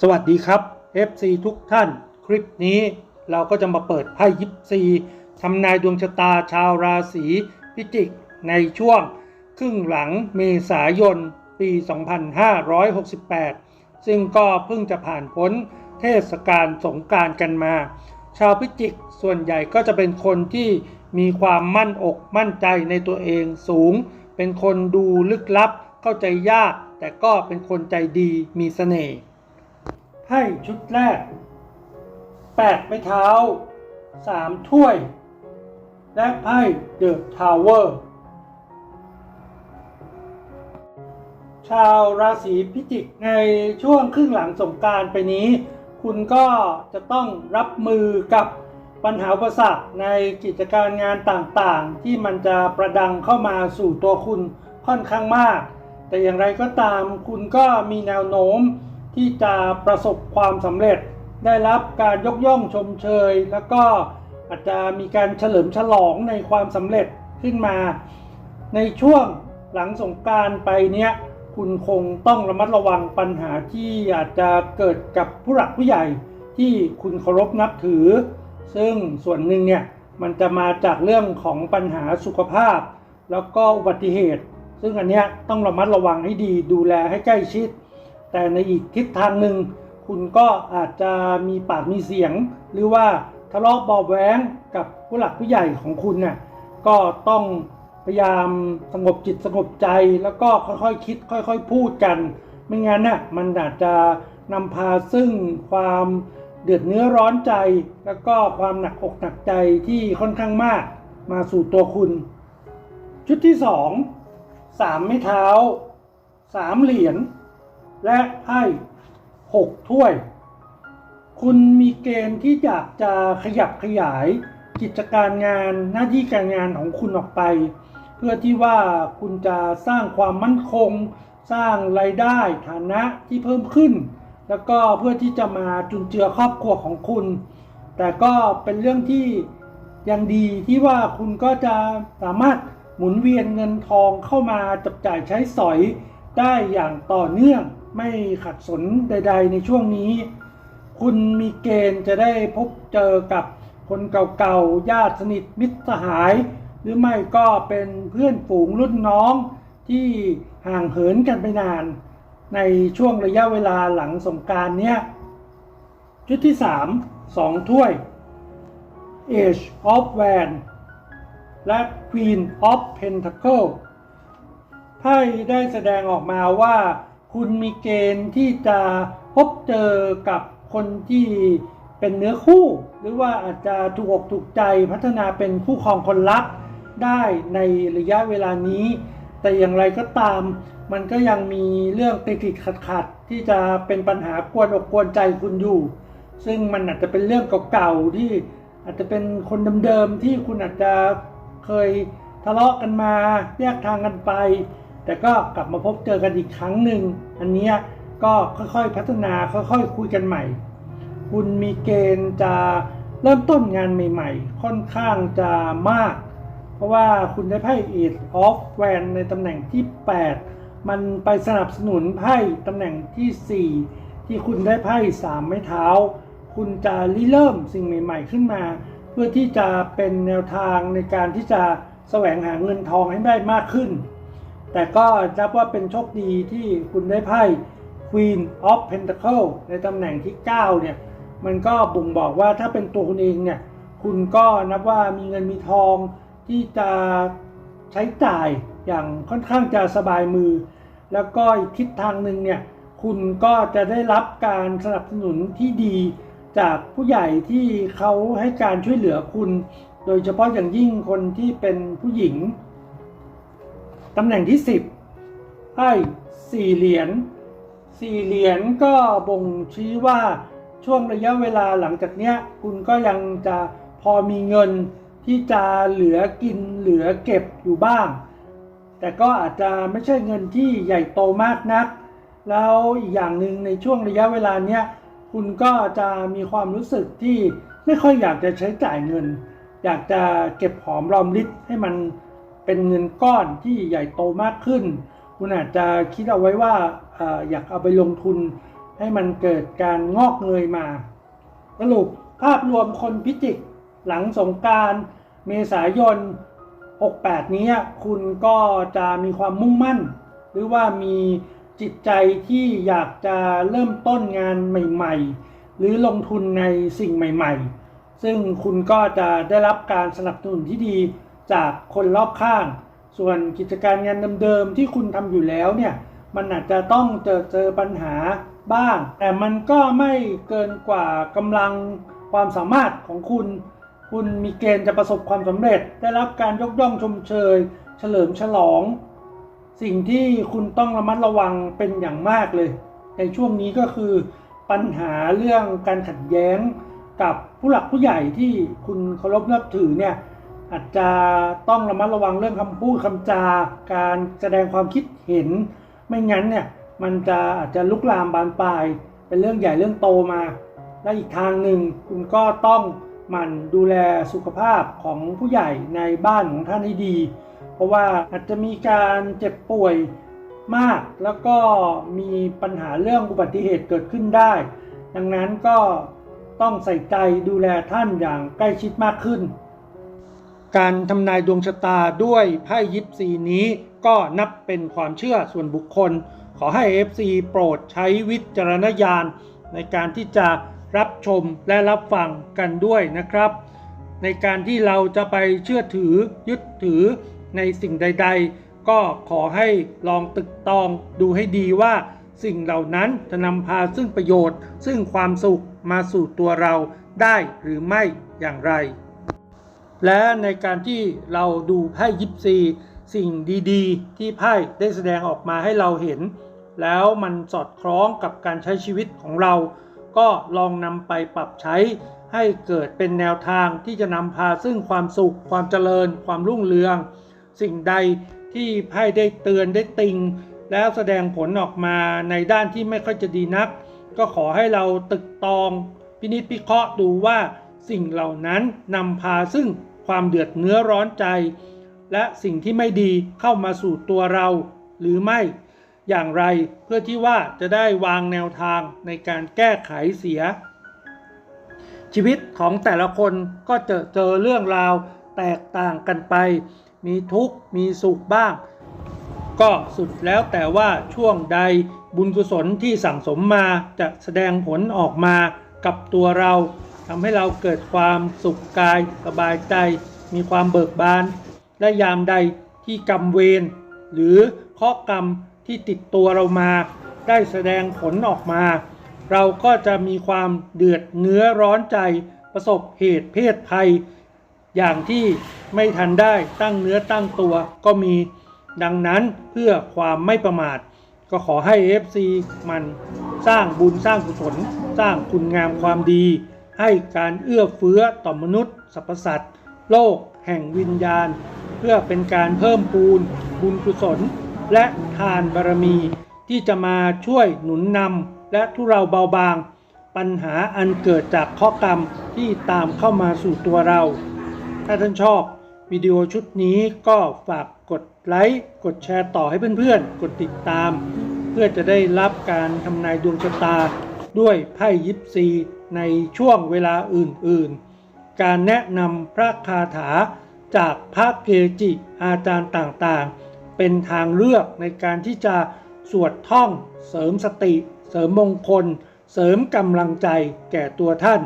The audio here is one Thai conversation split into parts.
สวัสดีครับ FC ทุกท่าน คลิปนี้เราก็จะมาเปิดไพ่ยิปซีทำนายดวงชะตาชาวราศีพิจิกในช่วง ครึ่งหลังเมษายน ปี 2568 ซึ่งก็เพิ่งจะผ่านพ้นเทศกาลสงการกันมา ชาวพิจิกส่วนใหญ่ก็จะเป็นคนที่มีความมั่นอกมั่นใจในตัวเองสูง เป็นคนดูลึกลับ เข้าใจยาก แต่ก็เป็นคนใจดีมีเสน่ห์ ไพ่ชุดแรกแปดไม้เท้าสามถ้วย และไพ่เดอะทาวเวอร์ ชาวราศีพิจิกในช่วงครึ่งหลังสงการไปนี้ คุณก็จะต้องรับมือกับปัญหาอุปสรรคในกิจการงานต่างๆ ที่มันจะประดังเข้ามาสู่ตัวคุณค่อนข้างมาก แต่อย่างไรก็ตามคุณก็มีแนวโน้ม ที่จะประสบความสำเร็จ ได้รับการยกย่องชมเชย แล้วก็อาจจะมีการเฉลิมฉลองในความสำเร็จขึ้นมา ในช่วงหลังสงการไปเนี้ยคุณคงต้องระมัดระวังปัญหาที่อาจจะเกิดกับผู้หลักผู้ใหญ่ที่คุณเคารพนับถือ ซึ่งส่วนหนึ่งเนี่ยมันจะมาจากเรื่องของปัญหาสุขภาพ แล้วก็อุบัติเหตุ ซึ่งอันเนี้ยต้องระมัดระวังให้ดีดูแลให้ใกล้ชิด แต่ในอีกทิศทางหนึ่ง คุณก็อาจจะมีปากมีเสียง หรือว่าทะเลาะบาะแว้งกับผู้หลักผู้ใหญ่ของคุณน่ะก็ต้องพยายามสงบจิตสงบใจแล้วก็ค่อยๆคิด ค่อย ๆ พูดกัน ไม่งั้นน่ะมันอาจจะนำพาซึ่งความเดือดเนื้อร้อนใจ แล้วก็ความหนักอกหนักใจที่ค่อนข้างมากมาสู่ตัวคุณ ชุดที่สองสามไม้เท้าสามเหรียญ และไพ่หกถ้วย คุณมีเกณฑ์ที่อยากจะขยับขยายกิจการงานหน้าที่การงานของคุณออกไป เพื่อที่ว่าคุณจะสร้างความมั่นคง สร้างรายได้ฐานะที่เพิ่มขึ้น แล้วก็เพื่อที่จะมาจุนเจือครอบครัวของคุณ แต่ก็เป็นเรื่องที่ยังดีที่ว่าคุณก็จะสามารถหมุนเวียนเงินทองเข้ามาจับจ่ายใช้สอยได้อย่างต่อเนื่อง ไม่ขัดสนใด ๆ ในช่วงนี้ คุณมีเกณฑ์จะได้พบเจอกับคนเก่าๆญาติสนิทมิตรสหาย หรือไม่ก็เป็นเพื่อนฝูงรุ่นน้องที่ห่างเหินกันไปนาน ในช่วงระยะเวลาหลังสงการเนี้ยชุดที่ 3 2 ถ้วย Age of w a n และ Queen of Pentacle ไพ่ได้แสดงออกมาว่า คุณมีเกณฑ์ที่จะพบเจอกับคนที่เป็นเนื้อคู่ หรือว่าอาจจะถูกอกถูกใจพัฒนาเป็นคู่ครองคนรักได้ในระยะเวลานี้ แต่อย่างไรก็ตาม มันก็ยังมีเรื่องติดติดขัดขัดที่จะเป็นปัญหากวนอกกวนใจคุณอยู่ ซึ่งมันอาจจะเป็นเรื่องเก่าๆที่อาจจะเป็นคนเดิมๆที่คุณอาจจะเคยทะเลาะกันมาแยกทางกันไป แต่ก็กลับมาพบเจอกันอีกครั้งหนึ่ง อันนี้ก็ค่อยๆพัฒนาค่อยๆคุยกันใหม่ คุณมีเกณฑ์จะเริ่มต้นงานใหม่ๆ ค่อนข้างจะมาก เพราะว่าคุณได้ไพ่ Eight of w a n ในตำแหน่งที่ 8 มันไปสนับสนุนไพ่ตำแหน่งที่ 4 ที่คุณได้ไพ่3ไม้เท้า คุณจะริเริ่มสิ่งใหม่ ๆ ขึ้นมา เพื่อที่จะเป็นแนวทางในการที่จะแสวงหาเงินทองให้ได้มากขึ้น แต่ก็นับว่าเป็นโชคดีที่คุณได้ไพ่ Queen of Pentacle ในตำแหน่งที่ 9 เนี่ย มันก็บ่งบอกว่าถ้าเป็นตัวคุณเองเนี่ย คุณก็นับว่ามีเงินมีทองที่จะใช้จ่ายอย่างค่อนข้างจะสบายมือ แล้วก็อีกทิศทางหนึ่งเนี่ย คุณก็จะได้รับการสนับสนุนที่ดีจากผู้ใหญ่ที่เขาให้การช่วยเหลือคุณ โดยเฉพาะอย่างยิ่งคนที่เป็นผู้หญิง ตำแหน่งที่ 10ไพ่สี่เหรียญสี่เหรียญก็บ่งชี้ว่าช่วงระยะเวลาหลังจากเนี้ย คุณก็ยังจะพอมีเงินที่จะเหลือกินเหลือเก็บอยู่บ้าง แต่ก็อาจจะไม่ใช่เงินที่ใหญ่โตมากนัก แล้วอีกอย่างหนึ่งในช่วงระยะเวลาเนี้ยคุณก็จะมีความรู้สึกที่ไม่ค่อยอยากจะใช้จ่ายเงิน อยากจะเก็บหอมรอมริบให้มัน เป็นเงินก้อนที่ใหญ่โตมากขึ้น คุณอาจจะคิดเอาไว้ว่าอยากเอาไปลงทุนให้มันเกิดการงอกเงยมา สรุปภาพรวมคนพิจิกหลังสงการเมษายน 68 นี้คุณก็จะมีความมุ่งมั่น หรือว่ามีจิตใจที่อยากจะเริ่มต้นงานใหม่ ๆ หรือลงทุนในสิ่งใหม่ ๆ ซึ่งคุณก็จะได้รับการสนับสนุนที่ดี จากคนรอบข้าง ส่วนกิจการงานเดิมๆที่คุณทำอยู่แล้วเนี่ยมันอาจจะต้องเจอเจอปัญหาบ้าง แต่มันก็ไม่เกินกว่ากำลังความสามารถของคุณ คุณมีเกณฑ์จะประสบความสำเร็จ ได้รับการยกย่องชมเชย เฉลิมฉลอง สิ่งที่คุณต้องระมัดระวังเป็นอย่างมากเลย ในช่วงนี้ก็คือปัญหาเรื่องการขัดแย้งกับผู้หลักผู้ใหญ่ที่คุณเคารพนับถือเนี่ย อาจจะต้องระมัดระวังเรื่องคำพูดคำจาการแสดงความคิดเห็น ไม่งั้นเนี่ยมันจะอาจจะลุกลามบานปลาย เป็นเรื่องใหญ่เรื่องโตมา และอีกทางหนึ่งคุณก็ต้องหมั่นดูแลสุขภาพของผู้ใหญ่ในบ้านของท่านให้ดี เพราะว่าอาจจะมีการเจ็บป่วยมาก แล้วก็มีปัญหาเรื่องอุบัติเหตุเกิดขึ้นได้ ดังนั้นก็ต้องใส่ใจดูแลท่านอย่างใกล้ชิดมากขึ้น การทำนายดวงชะตาด้วยไพ่ยิปซีนี้ก็นับเป็นความเชื่อส่วนบุคคล ขอให้ FC โปรดใช้วิจารณญาณในการที่จะรับชมและรับฟังกันด้วยนะครับ ในการที่เราจะไปเชื่อถือยึดถือในสิ่งใด ๆ ก็ขอให้ลองตึกตองดูให้ดีว่าสิ่งเหล่านั้นจะนำพาซึ่งประโยชน์ ซึ่งความสุขมาสู่ตัวเราได้หรือไม่อย่างไร และในการที่เราดูไพ่ยิปซีสิ่งดีๆ ที่ไพ่ได้แสดงออกมาให้เราเห็น แล้วมันสอดคล้องกับการใช้ชีวิตของเรา ก็ลองนำไปปรับใช้ให้เกิดเป็นแนวทางที่จะนำพาซึ่งความสุข ความเจริญ ความรุ่งเรือง สิ่งใดที่ไพ่ได้เตือนได้ติง แล้วแสดงผลออกมาในด้านที่ไม่ค่อยจะดีนัก ก็ขอให้เราตึกตอง พินิจพิเคราะห์ดูว่าสิ่งเหล่านั้นนำพาซึ่ง ความเดือดเนื้อร้อนใจ และสิ่งที่ไม่ดีเข้ามาสู่ตัวเรา หรือไม่อย่างไรเพื่อที่ว่าจะได้วางแนวทางในการแก้ไขเสีย ชีวิตของแต่ละคนก็จะเจอเรื่องราวแตกต่างกันไป มีทุกข์มีสุขบ้าง ก็สุดแล้วแต่ว่าช่วงใดบุญกุศลที่สั่งสมมาจะแสดงผลออกมากับตัวเรา ทำให้เราเกิดความสุขกายสบายใจ มีความเบิกบาน และยามใดที่กรรมเวรหรือข้อกรรมที่ติดตัวเรามา ได้แสดงผลออกมา เราก็จะมีความเดือดเนื้อร้อนใจ ประสบเหตุเพศภัย อย่างที่ไม่ทันได้ตั้งเนื้อตั้งตัวก็มีดังนั้นเพื่อความไม่ประมาท ก็ขอให้ FC มันสร้างบุญสร้างกุศล สร้างคุณงามความดี ให้การเอื้อเฟื้อต่อมนุษย์สรรพสัตว์โลกแห่งวิญญาณ เพื่อเป็นการเพิ่มปูน บุญกุศล และทานบารมี ที่จะมาช่วยหนุนนำและทุเราเบาบาง ปัญหาอันเกิดจากข้อกรรมที่ตามเข้ามาสู่ตัวเรา ถ้าท่านชอบวิดีโอชุดนี้ก็ฝากกดไลค์กดแชร์ต่อให้เพื่อนๆ กดติดตาม เพื่อจะได้รับการทำนายดวงชะตาด้วยไพ่ยิปซี ในช่วงเวลาอื่นๆ การแนะนำพระคาถาจากพระเกจิอาจารย์ต่างๆ เป็นทางเลือกในการที่จะสวดท่อง เสริมสติ เสริมมงคล เสริมกำลังใจแก่ตัวท่าน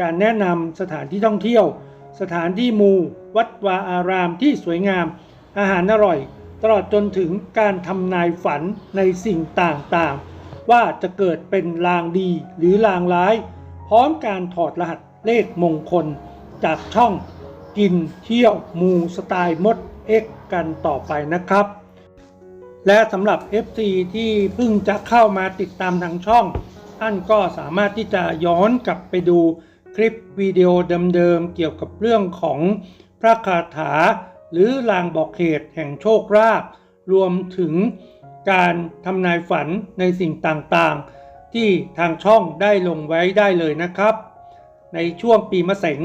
การแนะนำสถานที่ท่องเที่ยว สถานที่มูวัดวาอารามที่สวยงาม อาหารอร่อย ตลอดจนถึงการทำนายฝันในสิ่งต่างๆ ว่าจะเกิดเป็นลางดีหรือลางร้าย ร้อมการถอดรหัสเลขมงคล จากช่องกินเที่ยวมูสไตล์มดเอ็กกันต่อไปนะครับ และสำหรับ FC ที่เพิ่งจะเข้ามาติดตามทางช่อง ท่านก็สามารถที่จะย้อนกลับไปดูคลิปวิดีโอเดิมๆเกี่ยวกับเรื่องของพระคาถา หรือลางบอกเหตุแห่งโชคลาภรวมถึงการทำนายฝันในสิ่งต่างๆ ที่ทางช่องได้ลงไว้ได้เลยนะครับ ในช่วงปีมะเสง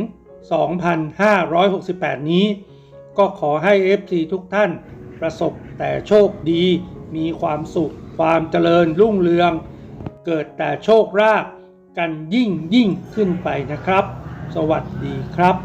2568 นี้ ก็ขอให้ FC ทุกท่านประสบแต่โชคดี มีความสุข ความเจริญรุ่งเรือง เกิดแต่โชคราภกันยิ่งยิ่งขึ้นไปนะครับ สวัสดีครับ